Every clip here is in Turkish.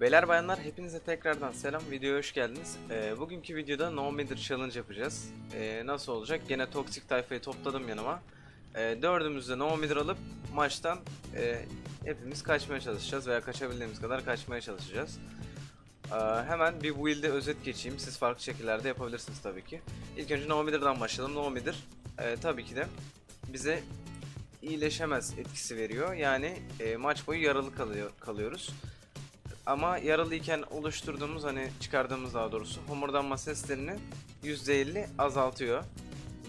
Beyler bayanlar hepinize tekrardan selam videoya hoş geldiniz. Ee, bugünkü videoda No Matter Challenge yapacağız. Ee, nasıl olacak? Gene toksik tayfayı topladım yanıma. Ee, dördümüz de No Matter alıp maçtan e, hepimiz kaçmaya çalışacağız veya kaçabildiğimiz kadar kaçmaya çalışacağız. Ee, hemen bir build'e özet geçeyim. Siz farklı şekillerde yapabilirsiniz tabii ki. İlk önce No Matter'dan başlayalım. No Matter e, tabii ki de bize iyileşemez etkisi veriyor. Yani e, maç boyu yaralı kalıyor, kalıyoruz. Ama yaralıyken oluşturduğumuz hani çıkardığımız daha doğrusu homurdanma seslerini %50 azaltıyor.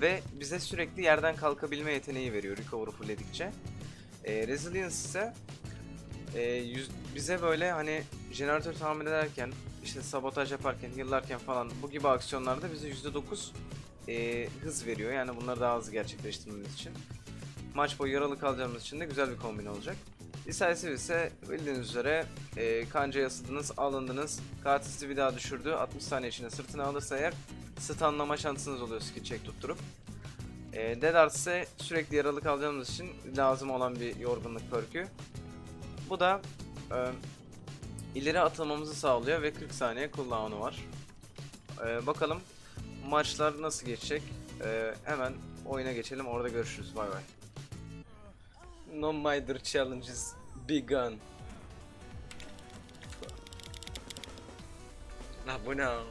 Ve bize sürekli yerden kalkabilme yeteneği veriyor recover fullledikçe. E, resilience ise e, yüz- bize böyle hani jeneratör tamir ederken işte sabotaj yaparken, yıllarken falan bu gibi aksiyonlarda bize %9 e, hız veriyor. Yani bunları daha hızlı gerçekleştirmemiz için. Maç boyu yaralı kalacağımız için de güzel bir kombin olacak. Decisive ise bildiğiniz üzere e, kanca yasladınız, alındınız. Katil bir daha düşürdü. 60 saniye içinde sırtına alırsa eğer stunlama şansınız oluyor skill check tutturup. E, Dead Art ise sürekli yaralı kalacağımız için lazım olan bir yorgunluk perkü. Bu da e, ileri atılmamızı sağlıyor ve 40 saniye cooldown'u var. E, bakalım maçlar nasıl geçecek? E, hemen oyuna geçelim orada görüşürüz. Bay bay. No Mider challenges begun. La bu ne? oğlum?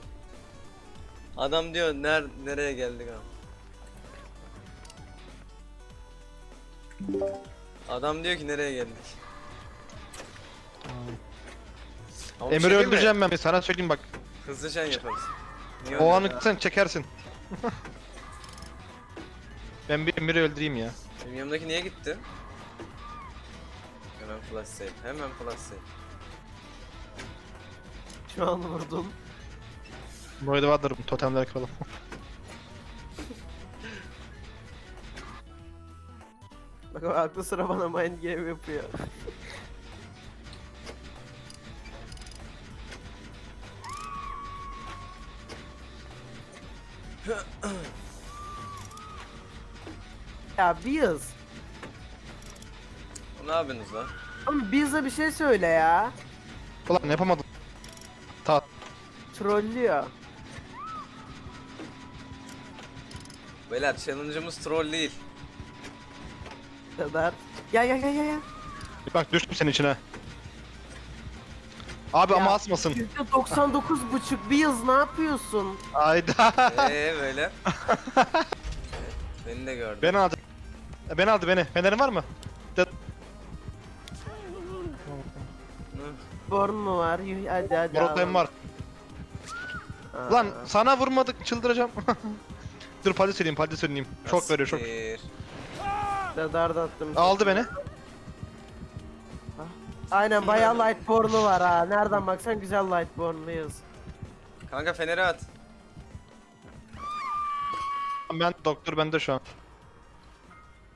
Adam diyor ner nereye geldik abi? Adam diyor ki nereye geldik? Ama bir Emir'i şey diyeyim mi? öldüreceğim ben. Sana söyleyeyim bak. Hızlı şen yaparız. Niye O öldürdün anı sen çekersin. ben bir Emir'i öldüreyim ya. Benim yanımdaki niye gitti? Flash save. Hemen flash save. Şu an vurdum. Bu evde vardır totemler kıralım. Bak o aklı sıra bana mind game yapıyor. ya Biz. Ne yapıyorsunuz lan? Oğlum Biz'e bir şey söyle ya. Ulan yapamadım. Ta Trollüyor. Beyler challenge'ımız troll değil. kadar. Gel gel gel gel. gel. bak düştüm senin içine. Abi Ya. ama asmasın. %99 buçuk Biz ne yapıyorsun? Ayda. Eee böyle. Beni de gördü. beni aldı. Beni aldı beni. Fenerin var mı? Born mu var? Yuh, Hadi hadi. Morotayım var. Aa. Lan sana vurmadık çıldıracağım. Dur palde söyleyeyim palde söyleyeyim. Çok veriyor çok. Siktir. Da attım. Aldı beni. Aynen bayağı Lightborn'u var ha. Nereden baksan güzel Lightborn'luyuz. Kanka feneri at. Ben doktor bende şu an.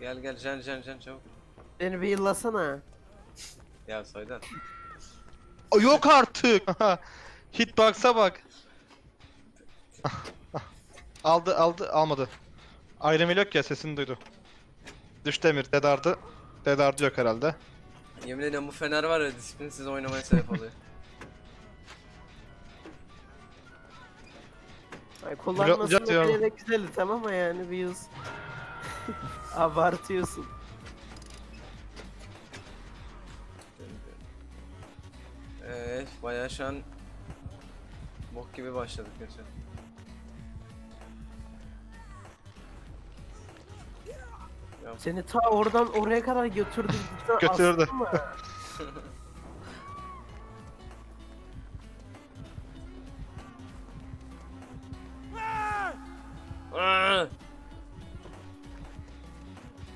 Gel gel can can can çabuk. Beni bir yıllasana. Ya Soydan. O, Yok artık. Hitbox'a bak. aldı aldı almadı. Ayrım yok ya sesini duydu. Düştü Emir dedardı. Dedardı yok herhalde. Yemin ediyorum bu fener var ya disiplinsiz oynamaya sebep oluyor. Ay, kullanmasını Pilotlayacak ya. bile de güzel tamam ama yani bir yüz. Abartıyorsun. Eee bayağı şu an bok gibi başladık. Ya Seni ta oradan oraya kadar götürdü. cidden Götürdü. astın mı? Aa!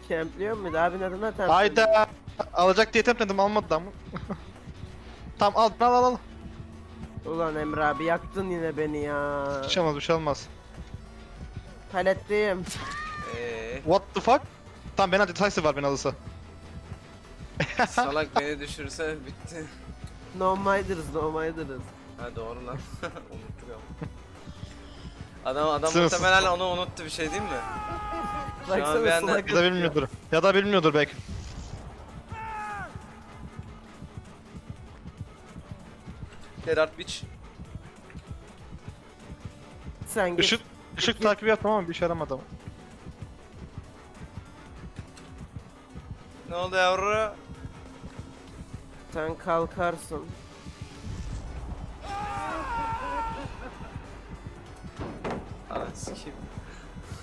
Kempliyor muydu abi neden atar? Hayda. Alacak diye temledim almadı da. Tamam al al al al. Ulan Emre abi yaktın yine beni ya. Bir şey olmaz bir şey olmaz. Paletteyim. Eee What the fuck? Tamam ben hadi decisive var beni alırsa. salak beni düşürse bitti. No minders no minders. Ha doğru lan. Unuttuk ama. Adam adam Sınırsız. muhtemelen onu unuttu bir şey değil mi? Şu an Baksana anda- salak Ya da bilmiyordur. Ya da bilmiyordur belki. Gerard Witch. Sen git. Işık, ışık takibi yaptım ama bir işe yaramadı. ama. Ne oldu yavru? Sen kalkarsın. Ananı sikeyim.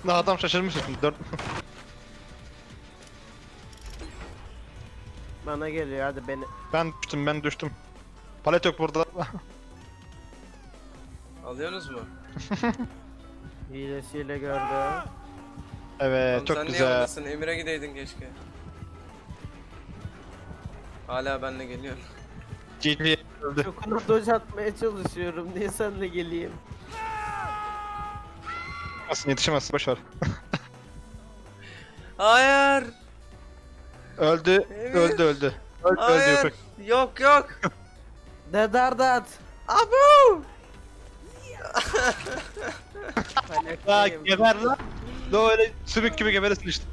Daha adam şaşırmış şimdi. Dört... Bana geliyor hadi beni. ben düştüm ben düştüm. Palet yok burada. Alıyorsunuz mu? Hilesiyle gördü. evet Oğlum çok sen niye güzel. oradasın? Emir'e gideydin keşke. Hala benle geliyor. GG öldü. Çokuna doj atmaya çalışıyorum. Niye senle geleyim? Aslında yetişemezsin boşver. Hayır! Öldü, Evet. öldü öldü. Öldü öldü Hayır! yok. Yok yok! Dedardat. Abu! Ya geber lan. Böyle sümük gibi geberesin işte.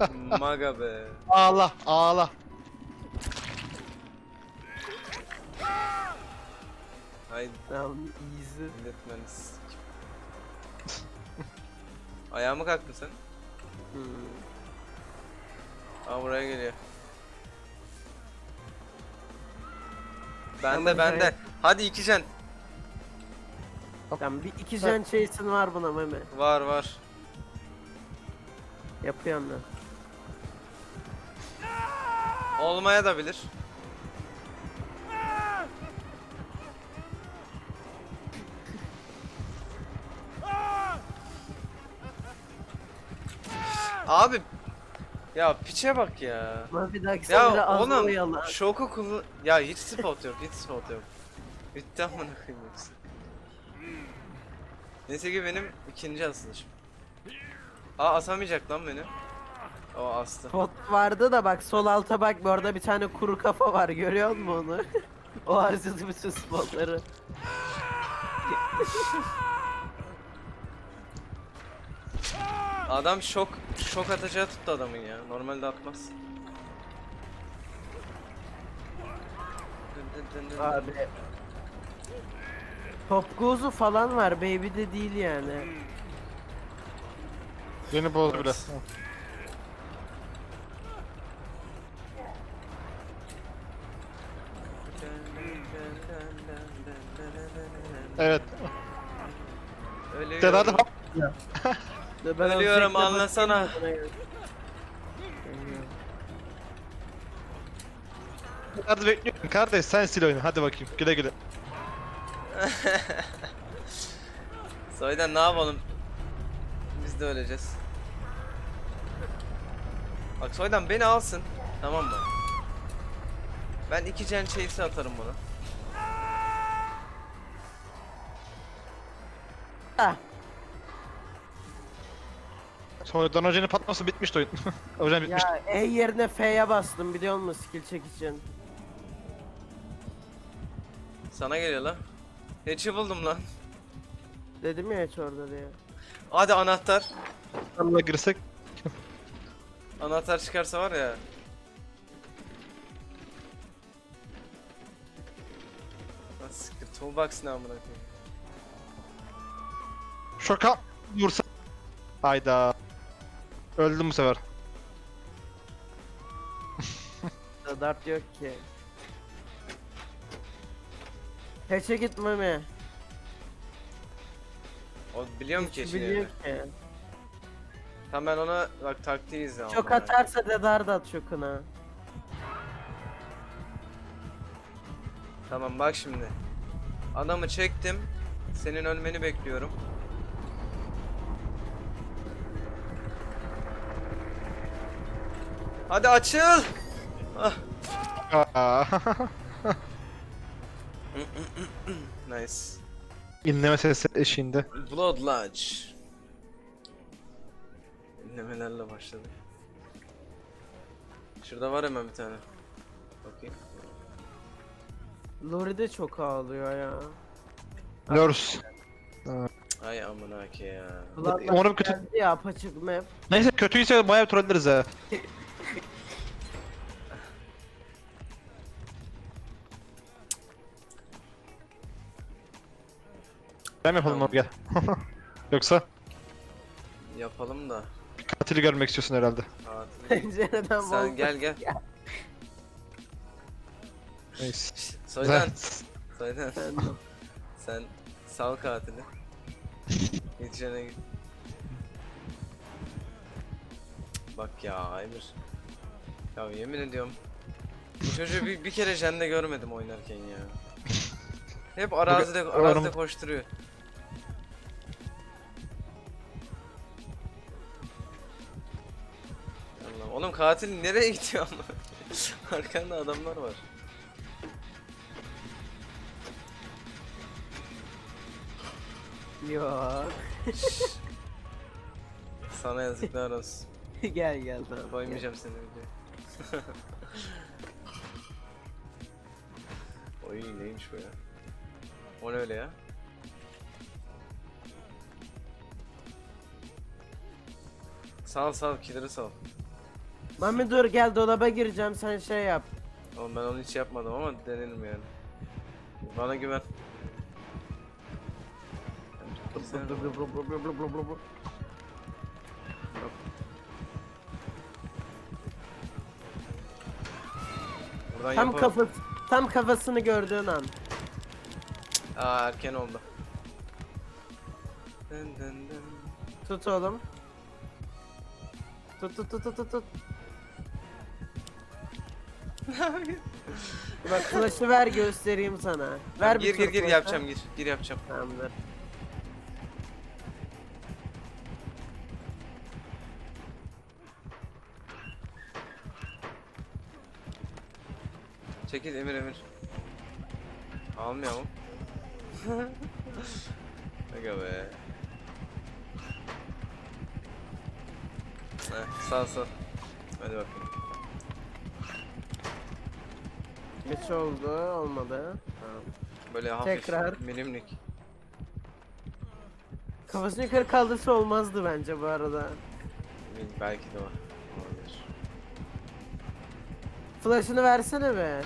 Maga be. Ağla ağla. Haydi Tamam easy. milletmeniz. Ayağımı kalktın sen. Hmm. Aa buraya geliyor. Tamam, Bende bende. evet. Hadi iki can. Tamam bir iki gen chase'in var buna meme. Var var. Yapıyorum ben. Olmaya da bilir. Abi ya piçe bak ya. Ama bir dahaki sefere Ya oğlum şoku kullan... Ya hiç spot yok hiç spot yok. Bitti amına koyayım yoksa. Neyse ki benim ikinci asılışım. Aa asamayacak lan beni. O astı. Spot vardı da bak sol alta bak bu arada bir tane kuru kafa var görüyor musun onu? o harcadı bütün spotları. Adam şok şok atacağı tuttu adamın ya. Normalde atmaz. Abi. Top Goze'u falan var baby de değil yani. Beni bozdu bile. Evet. Ölüyorum. Tedavi De ben Ölüyorum, o zevkle anlasana. bakayım buna. Hadi bekliyorum kardeş sen sil oyunu hadi bakayım güle güle. Soydan ne yapalım? Biz de öleceğiz. Bak Soydan beni alsın. Tamam mı? Ben iki gen chase'i atarım buna. Ah, Sonradan hocanın patlaması bitmişti oyun. Hocam bitmişti. ya E yerine F'ye bastım biliyor musun skill check için. Sana geliyor lan. Hatch'i buldum lan. Dedim ya hiç orada diye. Hadi anahtar. Allah girsek. Anahtar çıkarsa var ya. Lan siktir. Toolbox ne amına koyayım. Şoka vursa. Hayda. Öldüm bu sefer. Da Dart yok ki. Hatch'e gitme mi? O biliyorum ki Hiç biliyor ki. Tamam ben ona bak taktiği izle. Çok atarsa de Dart at şokuna. Tamam bak şimdi. Adamı çektim. Senin ölmeni bekliyorum. Hadi açıl. Ah. Nice. İnleme sesi eşiğinde. Blood Lodge. İnlemelerle başladık. Şurada var hemen bir tane. Bakayım. Lori de çok ağlıyor ya. Nurse. Ay amına ki ya. Ulan Umarım kötü- geldi ya apaçık map. Neyse kötüyse bayağı trolleriz ha. Mi yapalım abi gel. Yoksa Yapalım da. katili görmek istiyorsun herhalde. Tatil. Pencereden Sen volta- gel gel. Neyse. Şşt, Soydan. Soydan. Sen sal katili. Yetişene git. Bak ya Emir. Ya yemin ediyorum. Bu çocuğu bir, bir kere jende görmedim oynarken ya. Hep arazide, arazide koşturuyor. Katil nereye gidiyor ama? Arkanda adamlar var. Yok. Sana yazıklar olsun. gel gel tamam. Koymayacağım seni videoya. Oy neymiş bu ya? O ne öyle ya? Sal sal killer'ı sal. Mami dur gel dolaba gireceğim sen şey yap. Oğlum ben onu hiç yapmadım ama denerim yani. Bana güven. Buradan Tam yapalım. kafa tam kafasını gördüğün an. Aa erken oldu. Dın dın dın. Tut oğlum. Tut tut tut tut, tut. Bak flash'ı ver göstereyim sana. Ver gir bir gir gir flash'ı. yapacağım gir. Gir yapacağım. Tamamdır. Çekil Emir Emir. Almıyor mu? Aga be. Heh, sağ sağ. Hadi bakayım. Geç oldu olmadı. Tamam. Böyle hafif Tekrar. milimlik. Kafasını yukarı kaldırsa olmazdı bence bu arada. Belki de var. Olabilir. Flash'ını versene be.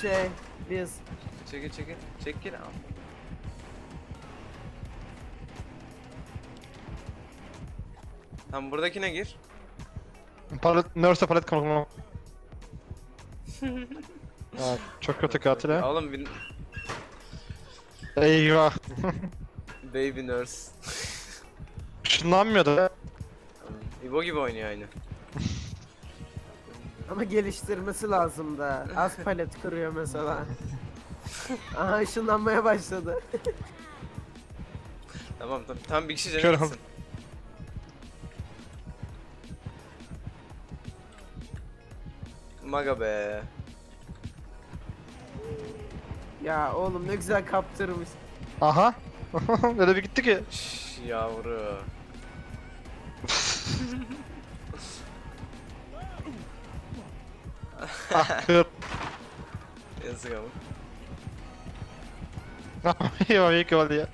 Şey biz. Çekil çekil. Çekil al. Tamam buradakine gir. Palet, nurse'e palet konulma. Aa, çok kötü katil ha. Oğlum bir Eyvah. baby nurse. Işınlanmıyordu ha. İbo gibi oynuyor aynı. Ama geliştirmesi lazım da. Az palet kırıyor mesela. Aha ışınlanmaya başladı. Tamam tamam. Tam bir kişi Kör canı gitsin. Maga be. Ya oğlum ne güzel kaptırmış. Aha. Öyle bir gitti ki. Şş, yavru. Ah kır. Yazık ama. Eyvah iyi ki oldu ya.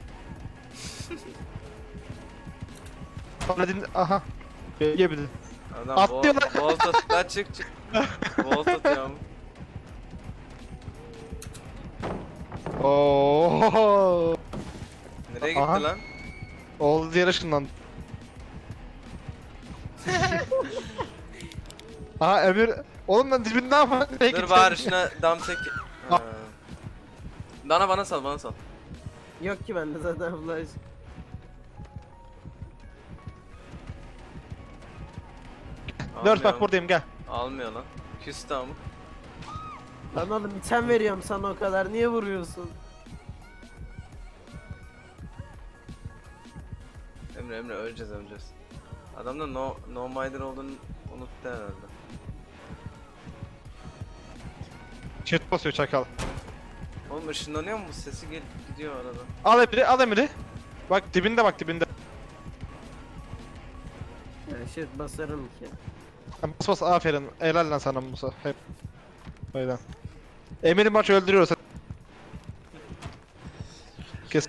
Paladin aha. De. Adam Atlıyor lan. volt at. Lan çık çık. volt atıyorum. Oo. Nereye gitti Aha. lan? Oldu diğer ışından. Aha Emir. Oğlum ben dibinde ama Dur şuna dam tek. Ha. Dana bana sal bana sal. Yok ki bende zaten flash. Almıyor. bak buradayım gel. Almıyor lan. Küstü ama. Lan oğlum item veriyorum sana o kadar niye vuruyorsun? Emre Emre öleceğiz öleceğiz. Adam da no, no minder olduğunu unuttu herhalde. Çift basıyor çakal. Oğlum ışınlanıyor mu bu sesi gel gidiyor arada. Al Emir'i al Emir'i. Bak dibinde bak dibinde. Ya shit basarım ki. Bas bas aferin. Helal lan sana Musa. Hep. Öyle. Emir'i maç öldürüyor. Kes.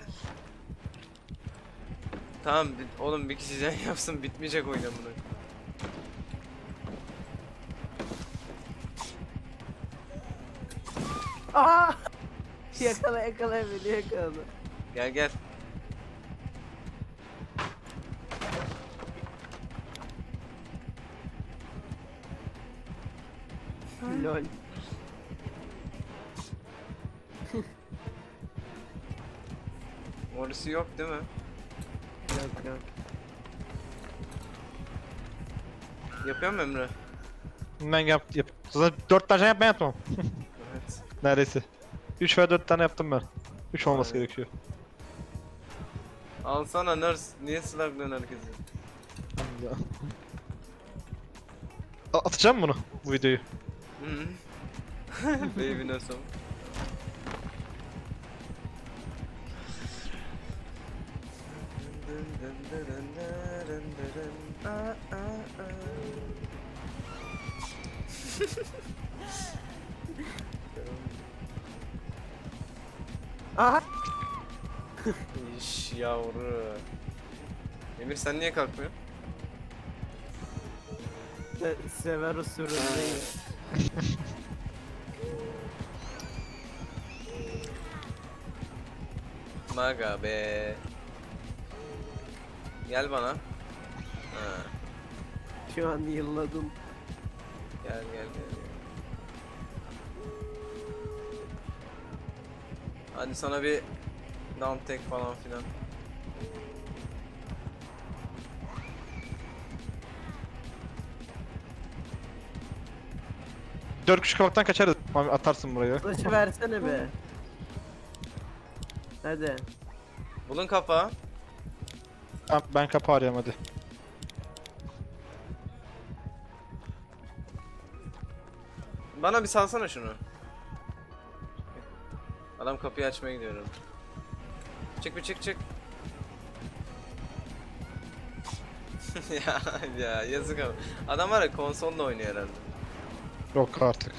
Tamam bi- oğlum bir kişi can yapsın bitmeyecek oyun bunu. Aha! yakala yakala beni yakala. Gel gel. Lol. Orası yok değil mi? Yok yok. Yapıyor mu Emre? Ben yap, yap. Zaten 4 tane yapma yapmam. Evet. Neredeyse. 3 veya 4 tane yaptım ben. 3 olması Aynen. gerekiyor. Alsana nurse. Niye slaglıyorsun herkesi? Atacağım bunu bu videoyu. Baby nurse'um. Aha! İş yavru. Emir sen niye kalkmıyorsun? Se- Sever sürünmeyi. Maga be. Gel bana. Ha, Şu an yılladım. gel gel gel. Hadi sana bir down tek falan filan. Dört kişi kavaktan kaçarız. Mami atarsın buraya. Kılıcı versene be. Hadi. Bulun kapağı. Tamam, ben kapı arıyorum hadi. Bana bir salsana şunu. Adam kapıyı açmaya gidiyorum. Çık bir çık çık. ya ya yazık ama. Adam var ya konsolla oynuyor herhalde. Yok artık.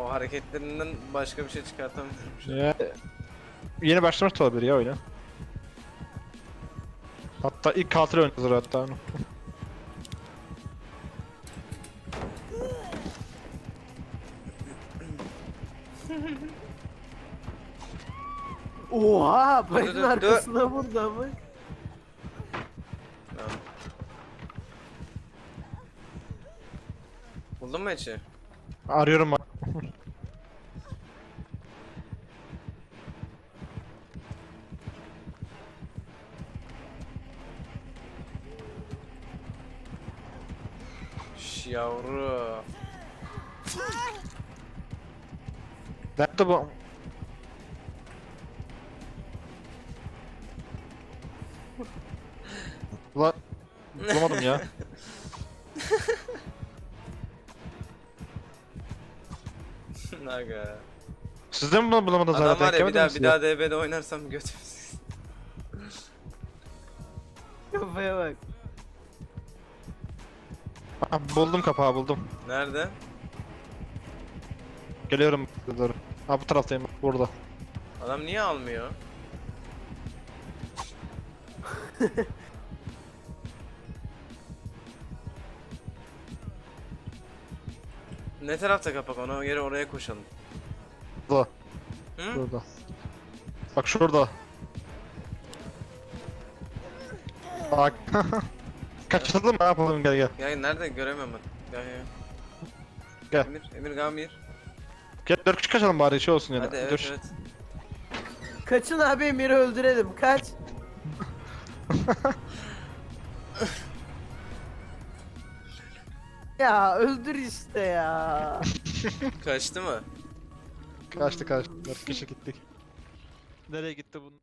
O hareketlerinden başka bir şey çıkartamıyorum. şu an. Ya, yeni başlamış da olabilir ya oyuna. Hatta ilk Counter oynuyordur hatta onu. Oha! Dur, Bayın dur, dur. arkasına vurdu ama. Buldun mu içi? Arıyorum Nerede bu? Ulan bulamadım ya. Naga. Siz de mi bunu bulamadınız Adam zaten? var ya bir daha bir daha DB'de oynarsam götüm. Kafaya bak. Buldum kapağı buldum. Nerede? Geliyorum doğru. Ha bu taraftayım burada. Adam niye almıyor? ne tarafta kapak ona göre oraya koşalım. Burada. Hı? Burada. Bak şurada. Bak. Kaçırdın mı? Ne yapalım gel gel. Ya nerede göremiyorum ben. Gel gel. Gel. Emir, Emir Gamir. Gel dört kişi kaçalım bari şey olsun yani. Hadi evet Dur. evet. Kaçın abi Emir'i öldürelim. Kaç. ya öldür işte ya. Kaçtı mı? Kaçtı kaçtı. Dört kişi gittik. Nereye gitti bunun?